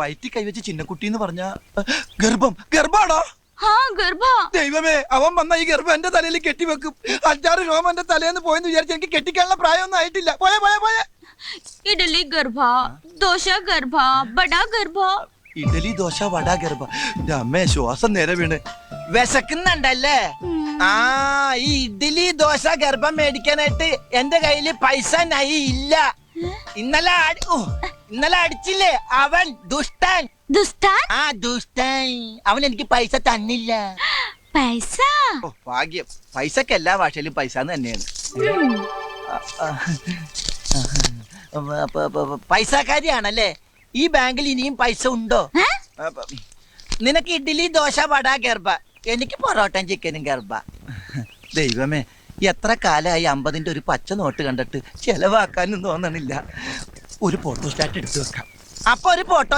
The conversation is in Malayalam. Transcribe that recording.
വയറ്റി കൈവച്ച് ചിന്നക്കുട്ടി എന്ന് പറഞ്ഞ ഗർഭം. ഗർഭാണോ? ദൈവമേ അവൻ വന്ന ഈ ഗർഭം എന്റെ തലയിൽ കെട്ടിവെക്കും അഞ്ചാറ് രോമം എന്റെ തലേന്ന് പോയെന്ന് വിചാരിച്ച് എനിക്ക് കെട്ടിക്കാനുള്ള പ്രായമൊന്നും ആയിട്ടില്ല. പോയ പോയ പോയ. ഇഡലി ഗർഭ ദോശ ഗർഭ ബട ഗർഭ. ഇഡലി ദോശ വട ഗർഭ. അമ്മേ ശ്വാസം നേരെ വീണ്. വിശക്കുന്നുണ്ടല്ലേ? ആ ഈ ഇഡലി ദോശ ഗർഭം മേടിക്കാനായിട്ട് എന്റെ കയ്യിൽ പൈസ നൈ ഇല്ല ഇന്നലെ ഓ, ഇന്നലെ അടിച്ചില്ലേ? അവൻ ദുഷ്ടൻ. ദുഷ്ടൻ? ആ ദുഷ്ടൻ. അവൻ എനിക്ക് പൈസ തന്നില്ല. പൈസ? ഓ ഭാഗ്യം. പൈസക്ക് എല്ലാ ഭാഷയിലും പൈസ തന്നെയാണ്. പൈസക്കാരിയാണല്ലേ? ഈ ബാങ്കിൽ ഇനിയും പൈസ ഉണ്ടോ? നിനക്ക് ഇഡ്ഡലി ദോശ വട ഗർഭ. എനിക്ക് പൊറോട്ടയും ചിക്കനും ഗർഭ. ദൈവമേ എത്ര കാലമായി അമ്പതിന്റെ ഒരു പച്ച നോട്ട് കണ്ടിട്ട് ചെലവാക്കാനും തോന്നണില്ല. ഒരു ഫോട്ടോ സ്റ്റാറ്റ് എടുത്തു വെക്കാം. അപ്പൊ ഒരു ഫോട്ടോ